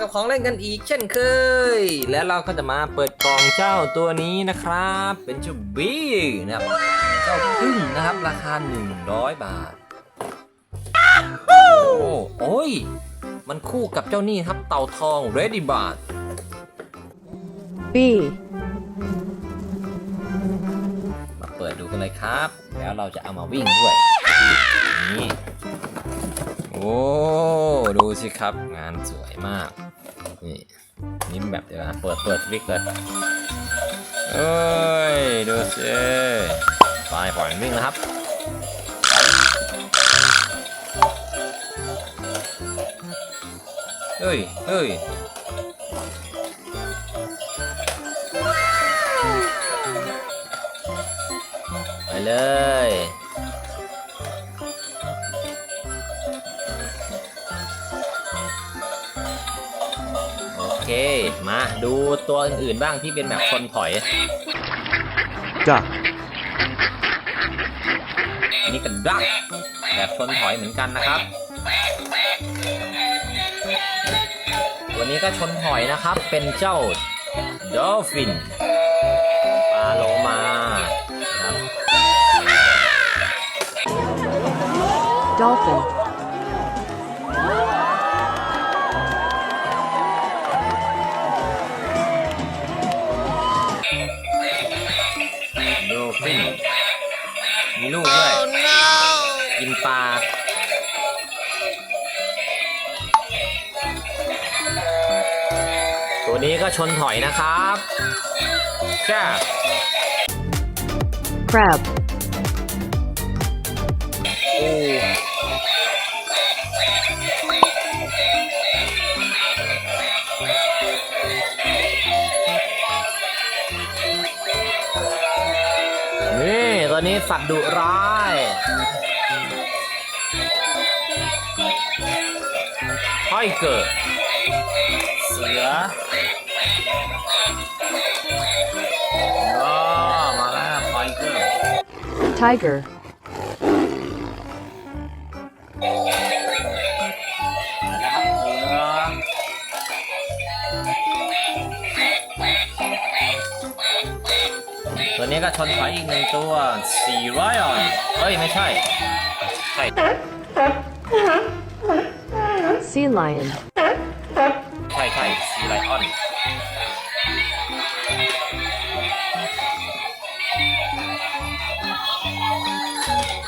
กับของเล่นกันอีกเช่นเคย และเราก็จะมาเปิดกล่องเจ้าตัวนี้นะครับ เป็นเจ้าบีนะครับเจ้าพึ่งนะครับราคา 100 บาท โอ้โอ้ย มันคู่กับเจ้านี่ครับเต่าทอง Ready b a r B, มาเปิดดูกันเลยครับ แล้วเราจะเอามาวิ่งด้วยนี่โอ้ ดูสิครับ งานสวยมาก นี่นี่แบบเดี๋ยวนะเปิดเปิดวิกเลยเอ้ย ดูสิไปปล่อยมันวิ่งนะครับเฮ้ยเฮ้ยไปเลย เค มาดูตัวอื่นๆบ้างที่เป็นแบบคนถอย duck, อันนี้เป็นดักแบบชนถอยเหมือนกันนะครับตัวนี้ก็ชนถอยนะครับ เป็นเจ้าดอลฟินปลาโลมาครับ dolphin, มีลูกด้วย กินปลา ตัวนี้ก็ชนถอยนะครับแค่ crab, ตัวนี้สัตว์ดุร้าย ห้อยเกิด เสืออ๋อมาแล้วห้อยเกิด tiger, นี้ก็ชนถอยอีกหนึ่งตัวสี่ร้อยออนเฮ้ย ไม่ใช่ใช่ sea lion, ใช่ใช่ซีไลออน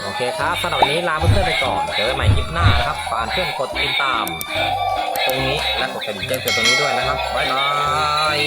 โอเคครับสำหรับวันนี้ลาเพื่อนๆไปก่อน เจอกันใหม่คลิปหน้านะครับฝากเพื่อนกดติดตาม ตรงนี้และกดกระดิ่งแจ้งเตือนตรงนี้ด้วยนะครับ บ๊ายบาย